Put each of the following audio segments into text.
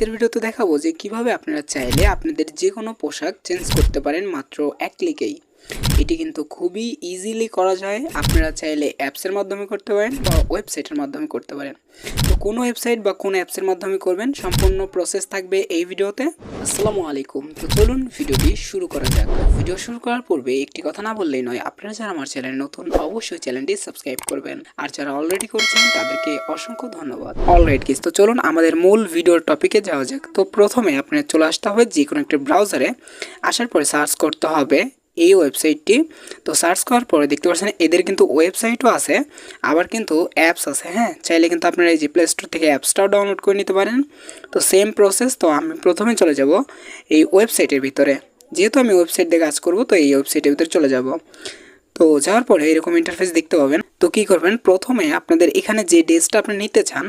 আজকের ভিডিওতে দেখাবো যে কীভাবে আপনারা চাইলে আপনাদের যে কোনো পোশাক চেঞ্জ করতে পারেন মাত্র এক ক্লিকেই এটি কিন্তু খুবই ইজিলি করা যায়। আপনারা চাইলে অ্যাপসের মাধ্যমে করতে পারেন বা ওয়েবসাইটের মাধ্যমে করতে পারেন। তো কোন ওয়েবসাইট বা কোন অ্যাপসের মাধ্যমে করবেন? সম্পূর্ণ প্রসেস থাকবে এই ভিডিওতে। আসসালামু আলাইকুম। তো চলুন ভিডিওটি শুরু করা যাক। ভিডিও শুরু করার পূর্বে একটি কথা না বললেই নয়, আপনারা যারা আমার চ্যানেল নতুন, অবশ্যই চ্যানেলটি সাবস্ক্রাইব করবেন। আর যারা অলরেডি করেছেন, তাদেরকে অসংখ্য ধন্যবাদ। অলরাইট কিস তো চলুন আমাদের মূল ভিডিওর টপিকে যাওয়া যাক। তো প্রথমে আপনার চলে আসতে হবে যে কোনো একটা ব্রাউজারে আসার পরে সার্চ করতে হবে এই ওয়েবসাইটটি তো সার্চ করার পরে দেখতে পাচ্ছেন, এদের কিন্তু ওয়েবসাইটও আছে, আবার কিন্তু অ্যাপস আছে হ্যাঁ? চাইলে কিন্তু আপনারা এই যে প্লে স্টোর থেকে অ্যাপসটাও ডাউনলোড করে নিতে পারেন। তো সেম প্রসেস তো আমি প্রথমে চলে যাব এই ওয়েবসাইটের ভিতরে। যেহেতু আমি ওয়েবসাইট দিয়ে কাজ করব, তো এই ওয়েবসাইটের ভিতরে চলে যাব। তো যাওয়ার পরে এরকম ইন্টারফেস দেখতে পাবেন। তো কী করবেন? প্রথমে আপনাদের এখানে যে ড্রেসটা আপনি নিতে চান,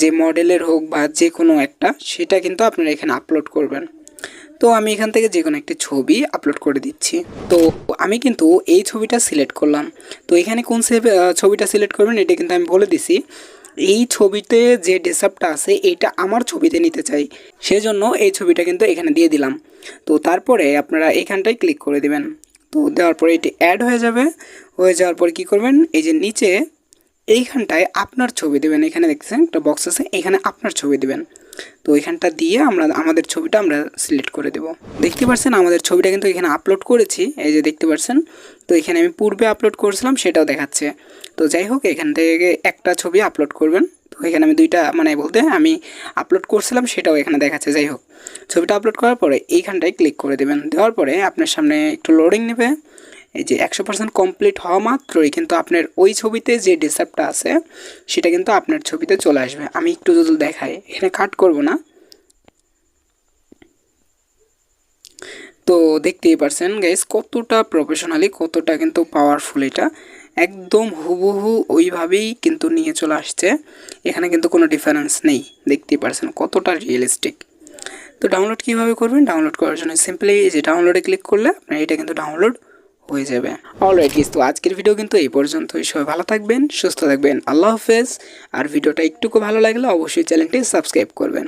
যে মডেলের হোক বা যে কোনো একটা, সেটা কিন্তু আপনারা এখানে আপলোড করবেন। তো আমি এখান থেকে যে কোনো একটি ছবি আপলোড করে দিচ্ছি। তো আমি কিন্তু এই ছবিটা সিলেক্ট করলাম। তো এখানে কোন ছবিটা সিলেক্ট করবেন এটা কিন্তু আমি বলে দিছি। এই ছবিতে যে ডেসাপটা আছে, এটা আমার ছবিতে নিতে চাই। সেজন্য এই ছবিটা কিন্তু এখানে দিয়ে দিলাম। তো তারপরে আপনারা এখানটায় ক্লিক করে দিবেন। তো দেওয়ার পরে এটি অ্যাড হয়ে যাবে। হয়ে যাওয়ার পরে কী করবেন? এই যে নিচে এইখানটায় আপনার ছবি দেবেন, এখানে দেখতেছেন একটা বক্স আছে, এখানে আপনার ছবি দেবেন। তো এখানটা দিয়ে আমরা, আমাদের ছবিটা আমরা সিলেক্ট করে দেব। দেখতে পাচ্ছেন আমাদের ছবিটা কিন্তু এখানে আপলোড করেছি, এই যে দেখতে পাচ্ছেন তো এখানে আমি পূর্বে আপলোড করেছিলাম, সেটাও দেখাচ্ছে। তো যাই হোক, এখান থেকে একটা ছবি আপলোড করবেন। তো এখানে আমি দুইটা মানে বলতে আমি আপলোড করছিলাম, সেটাও এখানে দেখাচ্ছে, যাই হোক। ছবিটা আপলোড করার পরে এইখানটায় ক্লিক করে দেবেন। দেওয়ার পরে আপনার সামনে একটু লোডিং নেবে। এই যে একশো পার্সেন্ট কমপ্লিট হওয়া মাত্রই কিন্তু আপনার ওই ছবিতে যে ডিসাপটা আছে, সেটা কিন্তু আপনার ছবিতে চলে আসবে। আমি একটু যদি দেখাই, এখানে কাট করব না। তো দেখতেই পারছেন গাইস কতটা প্রফেশনালি কতটা কিন্তু পাওয়ারফুল এটা। একদম হুবহু ওইভাবেই কিন্তু নিয়ে চলে আসছে। এখানে কিন্তু কোনো ডিফারেন্স নেই। দেখতেই পারছেন কতটা রিয়েলিস্টিক তো ডাউনলোড কীভাবে করবেন? ডাউনলোড করার জন্য সিম্পলি এই যে ডাউনলোডে ক্লিক করলে, আপনার এটা কিন্তু ডাউনলোড হয়ে যাবে। অলরাইট গিস তো আজকের ভিডিও কিন্তু এই পর্যন্তই। সবাই ভালো থাকবেন, সুস্থ থাকবেন। আল্লাহ হাফেজ। আর ভিডিওটা একটুকু ভালো লাগলে অবশ্যই চ্যানেলটি সাবস্ক্রাইব করবেন।